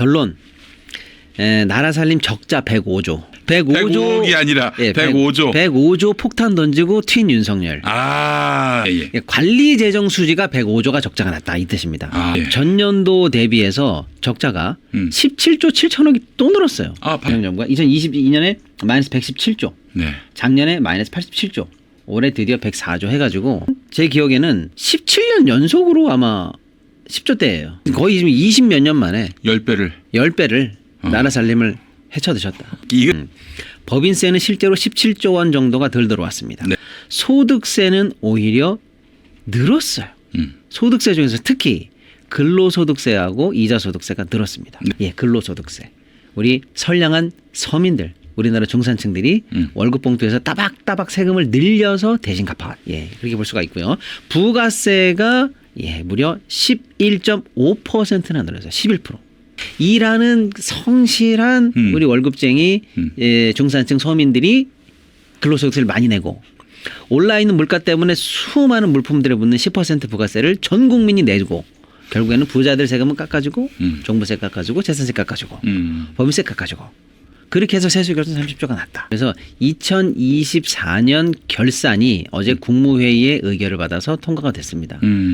결론. 에, 나라 살림 적자 105조. 105조 105억이 아니라 예, 105조. 105조 폭탄 던지고 튄 윤석열. 아, 예. 예, 관리 재정 수지가 105조가 적자가 났다 이 뜻입니다. 아, 예. 전년도 대비해서 적자가 음. 17조 7천억이 또 늘었어요. 아, 바- 재정부가 2022년에 마이너스 117조, 네. 작년에 마이너스 87조, 올해 드디어 104조 해가지고 제 기억에는 17년 연속으로 아마 10조 대예요. 거의 지금 20 몇 년 만에 10배를 10배를 어. 나라 살림을 헤쳐드셨다. 이거 음. 법인세는 실제로 17조 원 정도가 덜 들어왔습니다. 네. 소득세는 오히려 늘었어요. 음. 소득세 중에서 특히 근로소득세하고 이자소득세가 늘었습니다. 네. 예, 근로소득세. 우리 선량한 서민들, 우리나라 중산층들이 음. 월급 봉투에서 따박따박 세금을 늘려서 대신 갚아. 예, 그렇게 볼 수가 있고요. 부가세가 예, 무려 11.5%나 늘었어요. 11%. 일하는 성실한 음. 우리 월급쟁이 음. 예, 중산층 서민들이 근로소득세를 많이 내고 올라 있는 물가 때문에 수많은 물품들에 붙는 10% 부가세를 전 국민이 내고 결국에는 부자들 세금은 깎아주고 음. 종부세 깎아주고 재산세 깎아주고 음. 법인세 깎아주고 그렇게 해서 세수 결손 30조가 났다. 그래서 2024년 결산이 어제 국무회의의 의결을 받아서 통과가 됐습니다. 음.